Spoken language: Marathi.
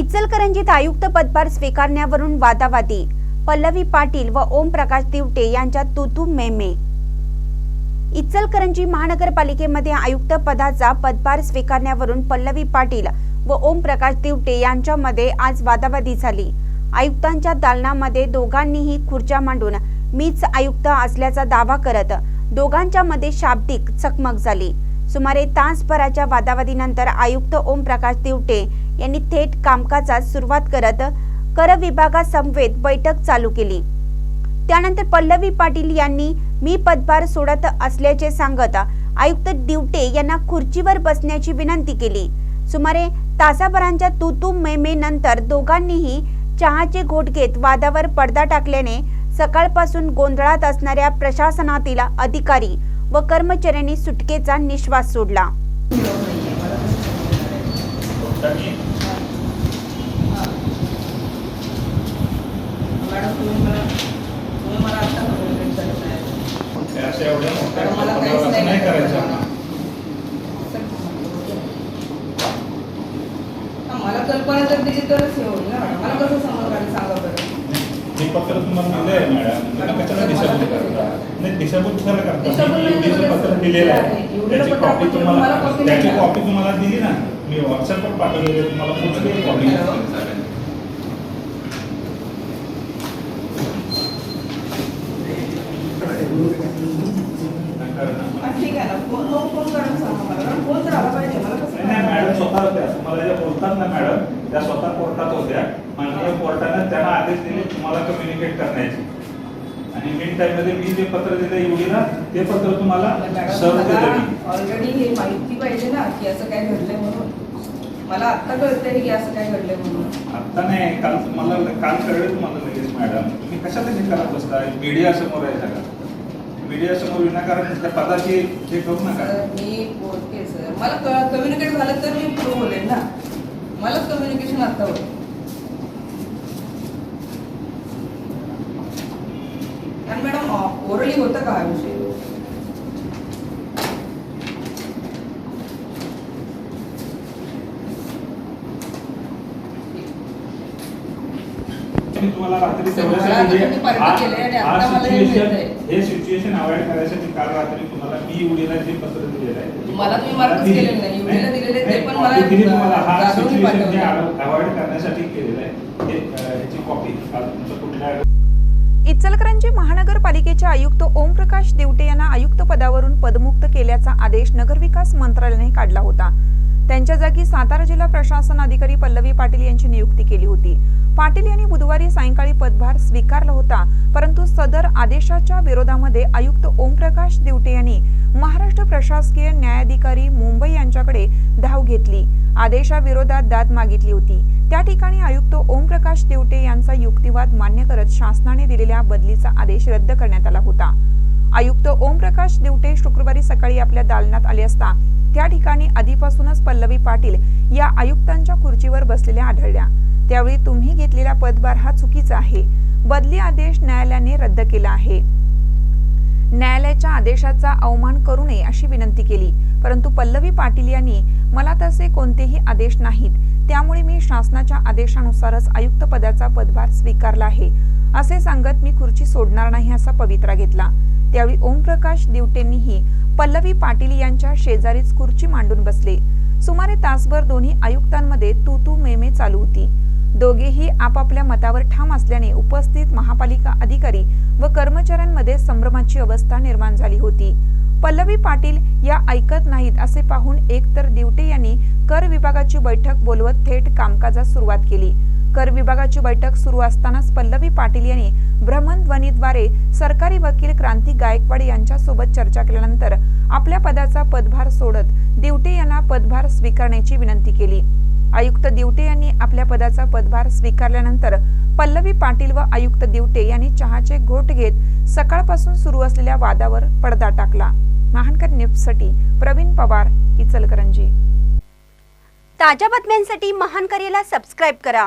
इचलकरंजीत आयुक्त पदभार स्वीकारण्यावरून वादावादी. पल्लवी पाटील व ओमप्रकाश दिवटे यांच्या तुतू मेमे. इचलकरंजी महानगरपालिकेमध्ये आयुक्त पदाचा पदभार स्वीकारण्यावरून पल्लवी पाटील व ओमप्रकाश दिवटे यांच्यामध्ये आज वादावादी झाली. आयुक्तांच्या दालनामध्ये दोघांनीही खुर्च्या मांडून मीच आयुक्त असल्याचा दावा करत दोघांच्या मध्ये शाब्दिक चकमक झाली. सुमारे तासभराच्या वादावादीनंतर आयुक्त ओमप्रकाश दिवटे यांनी थेट कामकाजास सुरुवात करत कर विभागासमवेत बैठक चालू केली. त्यानंतर पल्लवी पाटील यांनी मी पदभार सोडत असल्याचे सांगत आयुक्त दिवटे यांना खुर्चीवर बसण्याची विनंती केली. सुमारे तासाभरांच्या तुतू मेमे नंतर दोघांनीही चहाचे घोट घेत वादावर पडदा टाकल्याने सकाळपासून गोंधळात असणाऱ्या प्रशासनातील अधिकारी व कर्मचाऱ्यांनी सुटकेचा निश्वास सोडला. मला कल्पना जर दिली तरच हे होईल ना मला कसं समजणार सांगा बरं? हे पत्र तुम्हाला मॅडम. कशाला करता नाही दिशाभूल कशाला करता दिलेलं आहे. त्याची कॉपी तुम्हाला त्याची कॉपी दिली ना. मी व्हॉट्सअपवर पाठवलेली तुम्हाला पुढची कॉपी बोलतात ना मॅडम त्या स्वतः कोर्टात होत्या. माननीय कोर्टाने त्यांना आदेश दिले तुम्हाला कम्युनिकेट करण्याचे. आणि मिन टाइममध्ये मी जे पत्र दिलं युडीला ते पत्र तुम्हाला सर्व ऑलरेडी हे माहिती पाहिजे ना की असं काय घडलंय म्हणून. मला आत्ता कळतंय की असं काय घडलंय म्हणून. आता नाही काल तुम्हाला काल कळलं तुम्हाला लगेच मॅडम तुम्ही कशाला हे करत बसता मीडिया समोर आहे सगळं मीडिया समोर विनाकारण त्या पदाची हे करू नका. मी बोलते सर. मला कम्युनिकेट झालं तर मी बोलेन ना. मलाच कम्युनिकेशन आता होतं आणि मॅडम ओरली होतं का हा विषय तुम्हाला रात्री आणि मला हे सिच्युएशन अवॉइड करायसाठी काल रात्री तुम्हाला मी उडीला जे पत्र दिलेलं आहे मला तुम्ही मार्कच दिली. केलेलं नाही. उडीला दिलेले ते पण मला तुम्हाला हा सिच्युएशन जे. अवॉइड करण्यासाठी केलेलं आहे कॉपी तुमचं कुठल्या इचलकरंजी महानगरपालिकेचे आयुक्त ओमप्रकाश दिवटे यांना आयुक्त पदावरून पदमुक्त केल्याचा आदेश नगरविकास मंत्रालयाने काढला होता. त्यांच्या जागी सातारा जिल्हा प्रशासन अधिकारी पल्लवी पाटील यांची नियुक्ती केली होती. पाटील यांनी बुधवारी सायंकाळी पदभार स्वीकारला होता परंतु सदर आदेशाच्या विरोधामध्ये आयुक्त ओमप्रकाश दिवटे यांनी महाराष्ट्र प्रशासकीय न्यायाधिकारी मुंबई यांच्याकडे धाव घेतली. आदेशाविरोधात दाद मागितली होती. त्या ठिकाणी आयुक्त ओमप्रकाश दिवटे यांचा युक्तिवाद मान्य करत शासनाने दिलेल्या बदलीचा आदेश रद्द करण्यात आला होता. आयुक्त ओमप्रकाश दिवटे शुक्रवारी सकाळी आपल्या दालनात आले असता त्या ठिकाणी आधीपासूनच पल्लवी पाटील या आयुक्तांच्या खुर्चीवर बसलेल्या आढळल्या. त्यावेळी तुम्ही घेतलेला पदभार हा चुकीचा आहे. बदली आदेश न्यायालयाने रद्द केला आहे. न्यायालयाच्या आदेशाचा अवमान करू नये अशी विनंती केली परंतु पल्लवी पाटील यांनी मला तसे कोणतेही आदेश नाहीत. त्यामुळे मी शासनाच्या आदेशानुसारच आयुक्त पदाचा पदभार स्वीकारला आहे. असे सांगत मी खुर्ची सोडणार नाही असा पवित्रा घेतला. त्यावेळी ओमप्रकाश दिवटेंनीही पल्लवी पाटील यांच्या शेजारीच खुर्ची मांडून बसले. सुमारे तासभर दोन्ही आयुक्तांमध्ये तू तू मेमे चालू होती. दोघेही आपापल्या मतावर ठाम असल्याने उपस्थित महापालिका अधिकारी व कर्मचाऱ्यांमध्ये संभ्रमाची अवस्था निर्माण झाली होती. पल्लवी पाटील या ऐकत नाहीत असे पाहून एकतर दिवटे यांनी कर विभागाची बैठक बोलवत थेट कामकाजास सुरुवात केली. कर विभागाची बैठक सुरू असतानाच पल्लवी पाटील यांनी भ्रमणध्वनीद्वारे सरकारी वकील क्रांती गायकवाड यांच्यासोबत चर्चा केल्यानंतर आपल्या पदाचा पदभार सोडत दिवटे यांना पदभार स्वीकारण्याची विनंती केली. आयुक्त दिवटे यांनी आपल्या पदाचा पदभार स्वीकारल्यानंतर पल्लवी पाटील व आयुक्त दिवटे यांनी चहाचे घोट घेत सकाळपासून सुरू असलेल्या वादावर पडदा टाकला. महानकर न्यूजसाठी प्रवीण पवार इचलकरंजी. ताज्या बातम्यांसाठी महानकरेला सबस्क्राईब करा.